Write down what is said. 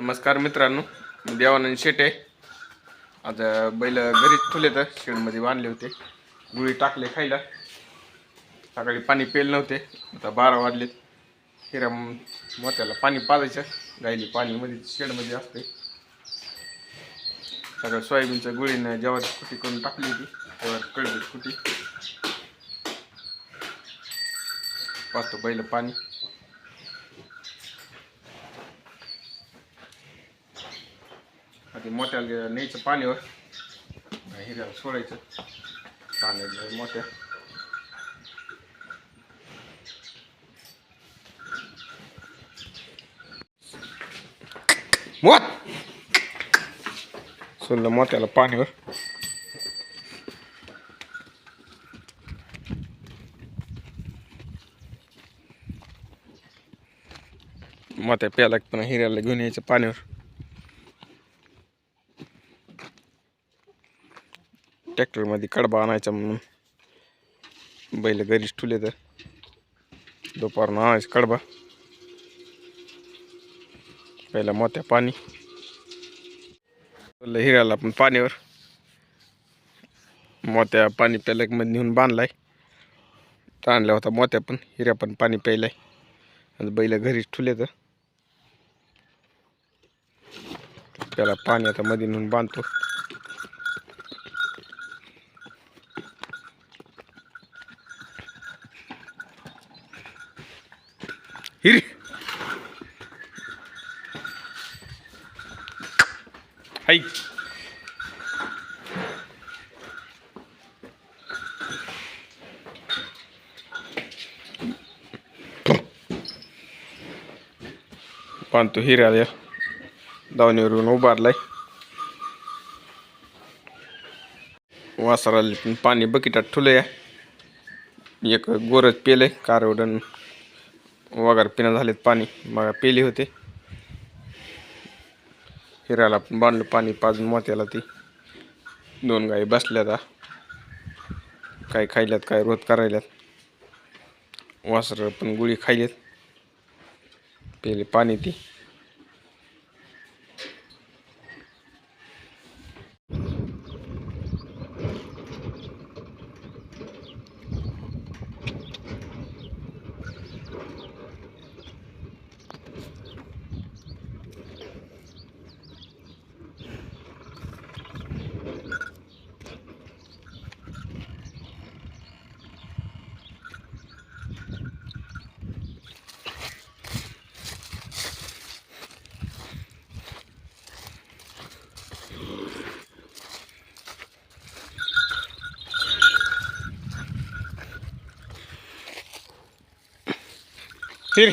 नमस्कार मित्रांनो मी देवानंद शेटे. आता बैल घरीच ठेवले तर शेडमध्ये बांधले होते. गुळी टाकले खायला. सकाळी पाणी पेल नव्हते आता बारा वाजलेत. हिरा मोत्याला पाणी पाजायचं गायली पाणीमध्ये शेडमध्ये असते सगळं सोयाबीनचं गुळीनं जेव्हा कुटी करून टाकली होती. तेव्हा कळली कुटी पाचतो बैल पाणी. आधी मोठ्याला न्यायचं पाण्यावर. हिऱ्याला सोडायचं. पाण्याला मोठ्या मोत सोडलं मोठ्याला पाण्यावर. मोठ्या प्याला पण हिऱ्याला घेऊन यायचं पाण्यावर. ट्रॅक्टरमध्ये कडबा आणायचा म्हणून. बैल घरीच ठुले तर. दुपारनं आणायचं कडबा. पहिला मोत्या पाणी. पहिलं हिऱ्याला पण पाण्यावर मोत्या पाणी प्यायला मध्ये नेऊन बांधलाय. ताणला होता मोत्या पण हिऱ्या पण पाणी प्यायलाय. आणि बैल घरीच ठुले तर. त्याला पाणी आता मध्ये नेऊन बांधतो. हिरी. हाय. पाहतो हिऱ्याला दावणीवरून उभारलाय. वासराला पण पाणी बकिटात ठुलं या एक गोरज पेलंय कारवडन. वगार पिणं झालेत पाणी. बघा पेले होते. हिराला पण बांधलं पाणी पाजून मोत्याला ती. दोन गाई बसल्यात काय खायल्यात काय रोत करायल्यात. वासर पण गुळी खायल्यात पेले पाणी ती. हिरी